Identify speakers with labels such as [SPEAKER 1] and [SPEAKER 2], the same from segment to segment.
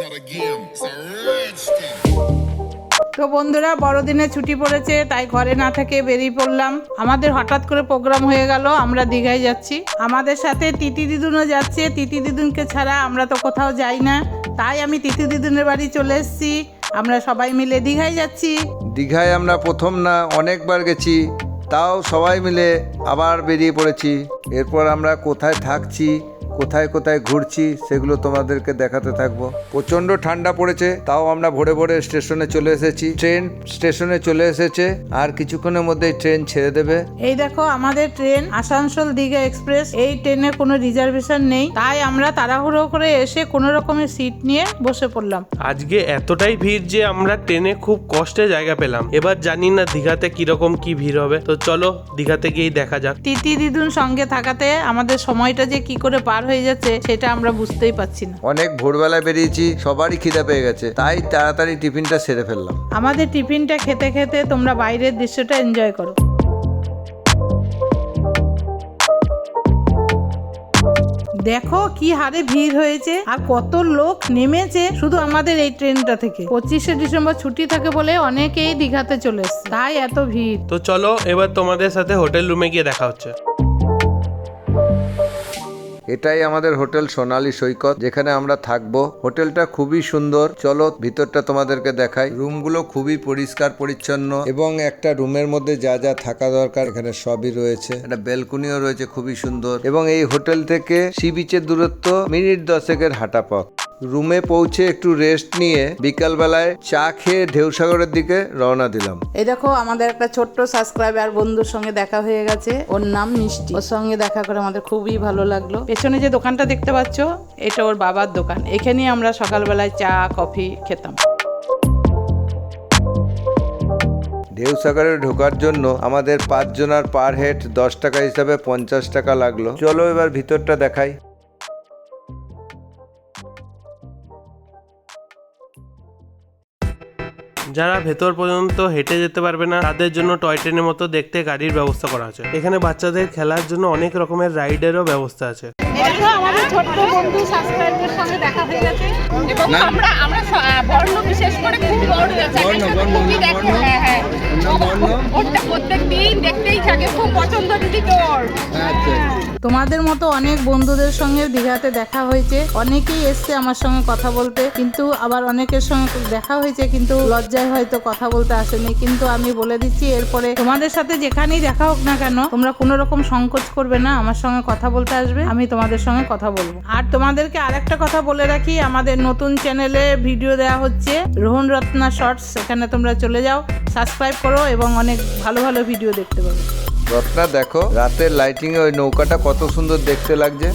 [SPEAKER 1] not a game, it's a rich thing.
[SPEAKER 2] তো বন্ধুরা বড়দিনে ছুটি পড়েছে তাই ঘরে না থেকে বেরিয়ে পড়লাম। আমাদের হঠাৎ করে প্রোগ্রাম হয়ে গেল আমরা দীঘায় যাচ্ছি। আমাদের সাথে তিতি দিদুনও যাচ্ছে তিতি দিদুনকে ছাড়া আমরা তো কোথাও যাই না। তাই আমি তিতি দিদুনের বাড়ি চলে এসেছি। আমরা সবাই মিলে দীঘায় যাচ্ছি।
[SPEAKER 3] দীঘায় আমরা প্রথম না অনেকবার গেছি তাও সবাই মিলে আবার বেরিয়ে পড়েছি। এরপর আমরা কোথায় থাকছি কোথায় কোথায় ঘুরছি সেগুলো তোমাদেরকে দেখাতে থাকব। প্রচণ্ড ঠান্ডা পড়েছে তাও আমরা ভোরে ভোরে স্টেশনে চলে এসেছি। ট্রেন স্টেশনে চলে এসেছে আর কিছুক্ষণের মধ্যেই ট্রেন ছেড়ে দেবে।
[SPEAKER 2] এই দেখো আমাদের ট্রেন আসানসোল দীঘা এক্সপ্রেস। এই ট্রেনে কোনো রিজার্ভেশন নেই তাই আমরা তাড়াহুড়ো করে এসে কোনো রকমের সিট নিয়ে বসে পড়লাম।
[SPEAKER 4] আজকে এতটাই ভিড় যে আমরা ট্রেনে খুব কষ্টে জায়গা পেলাম। এবার জানি না দীঘাতে কীরকম কি ভিড় হবে। তো চলো দীঘাতে গিয়েই দেখা যাক।
[SPEAKER 2] তিতি দিদুন সঙ্গে থাকাতে আমাদের সময়টা যে কি করে পার হয়ে যাচ্ছে সেটা আমরা বুঝতেই পারছি না।
[SPEAKER 3] অনেক ভোরবেলায় বেরিয়েছি সবারই খিদে পেয়ে গেছে তাই তাড়াতাড়ি টিফিনটা সেরে ফেললাম।
[SPEAKER 2] আমাদের টিফিনটা খেতে খেতে তোমরা বাইরের দৃশ্যটা এনজয় করো। দেখো কি হারে ভিড় হয়েছে আর কত লোক নেমেছে শুধু আমাদের এই ট্রেনটা থেকে। পঁচিশে ডিসেম্বর ছুটি থাকে বলে অনেকেই দীঘাতে চলে এসছে তাই এত ভিড়।
[SPEAKER 4] তো চলো এবার তোমাদের সাথে হোটেল রুমে গিয়ে দেখা হচ্ছে।
[SPEAKER 3] এটাই আমাদের হোটেল সোনালী সৈকত, যেখানে আমরা থাকব। হোটেলটা খুবই সুন্দর। চলো, ভিতরটা তোমাদেরকে দেখাই। রুমগুলো খুবই পরিষ্কার, পরিচ্ছন্ন এবং একটা রুমের মধ্যে যা যা থাকা দরকার এখানে সবই রয়েছে। একটা বেলকুনিও রয়েছে, খুবই সুন্দর। এবং এই হোটেল থেকে সি বিচের দূরত্ব মিনিট দশেকের হাঁটা পথ। রুমে পৌঁছে একটু রেস্ট নিয়ে বিকালবেলায় চা খেয়ে ঢেউসাগরের দিকে রওনা দিলাম।
[SPEAKER 2] এই দেখো আমাদের একটা ছোট্ট সাবস্ক্রাইবার বন্ধুর সঙ্গে দেখা হয়ে গেছে। ওর নাম মিষ্টি। ওর সঙ্গে দেখা করে আমাদের খুবই ভালো লাগল। পেছনে যে দোকানটা দেখতে পাচ্ছ এটা ওর বাবার দোকান। এখানেই আমরা সকালবেলায় চা কফি খেতাম।
[SPEAKER 3] ঢেউসাগরে ঢোকার জন্য আমাদের পাঁচজনার পার হেড দশ টাকা হিসাবে পঞ্চাশ টাকা লাগল। চলো এবার ভিতরটা দেখাই।
[SPEAKER 4] যারা ভেতর পর্যন্ত হেঁটে যেতে পারবে না তাদের জন্য টয় ট্রেনের মতো দেখতে গাড়ির ব্যবস্থা করা আছে। এখানে বাচ্চাদের খেলার জন্য অনেক রকমের রাইডেরও ব্যবস্থা আছে।
[SPEAKER 2] দেখো আমাদের ছোট্ট বন্ধু সাবস্ক্রাইবারদের সঙ্গে দেখা হয়ে গেছে।
[SPEAKER 5] এবং আমরা আমরা বর্ণ বিশেষ করে খুব বড় খুবই দেখে হ্যাঁ হ্যাঁ। ও- প্রত্যেক দিন দেখতেই থাকে খুব পছন্দ দিদি তোর
[SPEAKER 2] তোমাদের মতো অনেক বন্ধুদের সঙ্গে দীঘাতে দেখা হয়েছে। অনেকেই এসছে আমার সঙ্গে কথা বলতে কিন্তু আবার অনেকের সঙ্গে দেখা হয়েছে কিন্তু লজ্জায় হয়তো কথা বলতে আসেনি। কিন্তু আমি বলে দিচ্ছি এরপরে তোমাদের সাথে যেখানেই দেখা হোক না কেন তোমরা কোনো রকম সংকোচ করবে না আমার সঙ্গে কথা বলতে আসবে আমি তোমাদের সঙ্গে কথা বলব। আর তোমাদেরকে আরেকটা কথা বলে রাখি আমাদের নতুন চ্যানেলে ভিডিও দেওয়া হচ্ছে। রোহন রত্না শর্টস সেখানে তোমরা চলে যাও সাবস্ক্রাইব করো এবং অনেক ভালো ভালো ভিডিও দেখতে পাবে।
[SPEAKER 3] রত্না দেখো রাতের লাইটিং এ ওই নৌকাটা কত সুন্দর দেখতে লাগছে।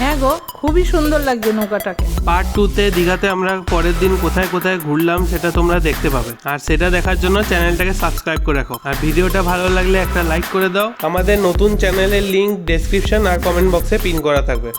[SPEAKER 2] হ্যাঁ গো খুবই সুন্দর লাগছে নৌকাটাকে।
[SPEAKER 4] পার্ট টুতে দীঘাতে আমরা পরের দিন কোথায় কোথায় ঘুরলাম সেটা তোমরা দেখতে পাবে। আর সেটা দেখার জন্য চ্যানেলটাকে সাবস্ক্রাইব করে রাখো। আর ভিডিওটা ভালো লাগলে একটা লাইক করে দাও। আমাদের নতুন চ্যানেলের লিংক ডেসক্রিপশন আর কমেন্ট বক্সে পিন করা থাকবে।